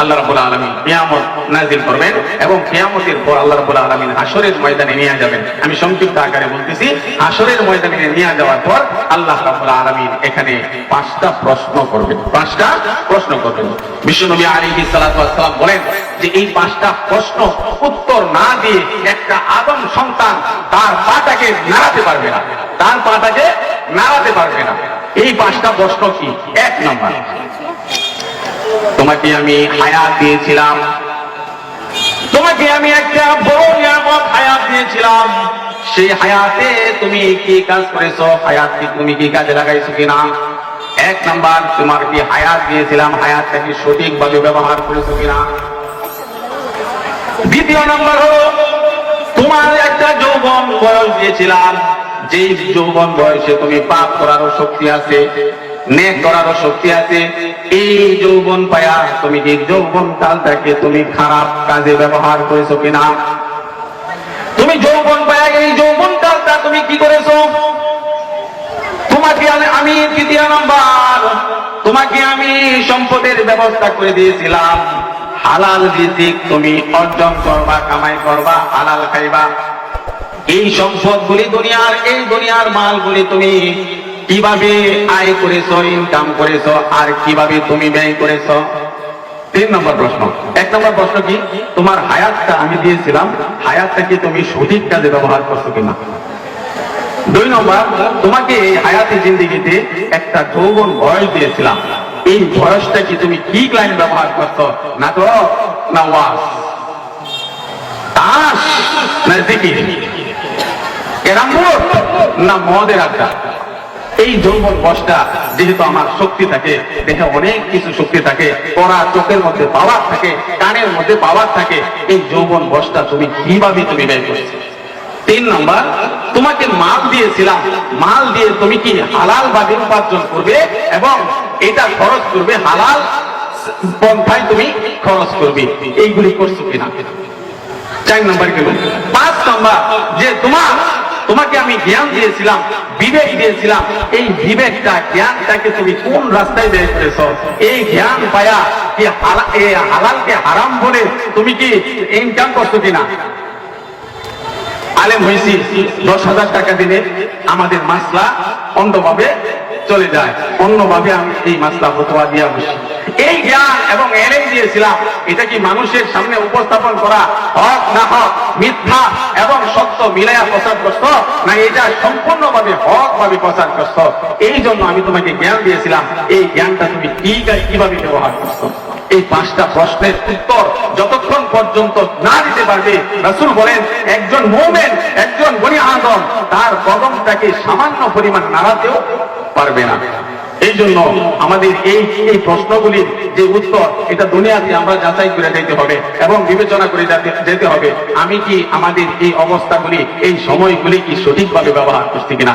আল্লাহ রাব্বুল আলামিন কিয়ামত নাজিল করবেন এবং কিয়ামতের পর আল্লাহ রাব্বুল আলামিন হাসরের ময়দানে নিয়ে যাবেন। আমি সংক্ষিপ্ত আকারে বলতেছি হাসরের ময়দানে নিয়ে যাওয়ার পর আল্লাহ রাব্বুল আলামিন এখানে পাঁচটা প্রশ্ন করবেন। পাঁচটা প্রশ্ন করবেন। বিশ্বনবী ওয়াস সালাম বলেন যে এই পাঁচটা প্রশ্ন উত্তর না দিয়ে একটা আদম সন্তান তার পাটাকে নাড়াতে পারবে না। তার পাটাকে নাড়াতে পারবে না। এই পাঁচটা প্রশ্ন কি? এক নম্বর তোমাকে আমি হায়াত দিয়েছিলাম। তোমাকে আমি একটা বড় নিয়ামত হায়াত দিয়েছিলাম। সেই হায়াতে তুমি কি কাজ করেছ? হায়াত কি তুমি কি কাজে লাগাইছো কিনা? এক নাম্বার তোমার কি হায়াত দিয়েছিলাম। হায়াতটাকে সঠিকভাবে ব্যবহার করেছ কিনা? দ্বিতীয় নম্বর হলো, তোমার একটা যৌবন বয়স দিয়েছিলাম। যে যৌবন বয়সে তুমি পাপ করারও শক্তি আছে। নেক করারও শক্তি আছে। এই যৌবন পায়া তুমি কি যৌবন কালটাকে তুমি খারাপ কাজে ব্যবহার করেছ কিনা? তুমি যৌবন পায়া এই যৌবন কালটা তুমি কি করেছ? তোমাকে আমি- তৃতীয় নাম্বার। তোমাকে আমি সম্পদের ব্যবস্থা করে দিয়েছিলাম। হালাল রিজিক তুমি অর্জন করবা, কামাই করবা, হালাল খাইবা। এই সম্পদগুলি দুনিয়ার এই দুনিয়ার মালগুলি তুমি কীভাবে আয় করেছ ইনকাম করেছ, আর কীভাবে তুমি ব্যয় করেছ? তিন নম্বর প্রশ্ন। এক নম্বর প্রশ্ন কি? তোমার হায়াতটা আমি দিয়েছিলাম, হায়াতটা কি তুমি সঠিক কাজে ব্যবহার করছ কিনা? দুই নম্বর, তোমাকে এই হায়াতি জিন্দিগিতে একটা যৌবন বয়স দিয়েছিলাম। এই বয়সটা কি তুমি কি লাইন ব্যবহার করছ? না তো, না ওয়াজ। তাস, না জিকির। ক্যারাম না মদের আড্ডা। এই যৌবন বসটা যেহেতু আমার শক্তি থাকে, দেখে অনেক কিছু শক্তি থাকে, পড়া চোখের মধ্যে পাওয়ার থাকে, কানের মধ্যে পাওয়ার থাকে, এই যৌবন বসটা তুমি কীভাবে তুমি ব্যয় করছ? তিন নম্বর, তোমাকে মাল দিয়েছিলাম। মাল দিয়ে তুমি কি হালাল ভাবে উপার্জন করবে এবং এটা খরচ করবে হালাল পন্থায় তুমি খরচ করবে? এইগুলি করছ কিনা? চার নম্বর গেল পাঁচ নম্বর, যে তোমার তোমাকে আমি জ্ঞান দিয়েছিলাম, বিবেক দিয়েছিলাম। এই বিবেকটা, জ্ঞানটাকে তুমি কোন রাস্তায় বের করেছ? এই জ্ঞান পায়া কি হালালকে হারাম বলে তুমি কি ইনকাম করছ কিনা? আলেম হয়েছি দশ হাজার টাকা দিলে আমাদের মাসলা অন্যভাবে চলে যায়। অন্যভাবে আমি এই মাসলা ফতোয়া দিয়া বসি। এই জ্ঞান এবং এলেম দিয়েছিলাম এটা কি মানুষের সামনে উপস্থাপন করা হক না হক, মিথ্যা এবং সত্য মিলাইয়া প্রচার করছ, না এটা সম্পূর্ণভাবে হক ভাবে প্রচার করছ? এই জন্য আমি তোমাকে জ্ঞান দিয়েছিলাম, এই জ্ঞানটা তুমি কি কীভাবে ব্যবহার করছ? এই পাঁচটা প্রশ্নের উত্তর যতক্ষণ পর্যন্ত না দিতে পারবে, রাসূল বলেন, একজন মোমেন, একজন বনি আদম তার কদমটাকে সামান্য পরিমাণ নাড়াতেও পারবে না। এই জন্য আমাদের এই এই প্রশ্নগুলির যে উত্তর, এটা দুনিয়াতে আমরা যাচাই করে যেতে হবে এবং বিবেচনা করে যাতে- হবে। আমি কি আমাদের এই অবস্থাগুলি, এই সময়গুলি কি সঠিকভাবে ব্যবহার করছি কিনা?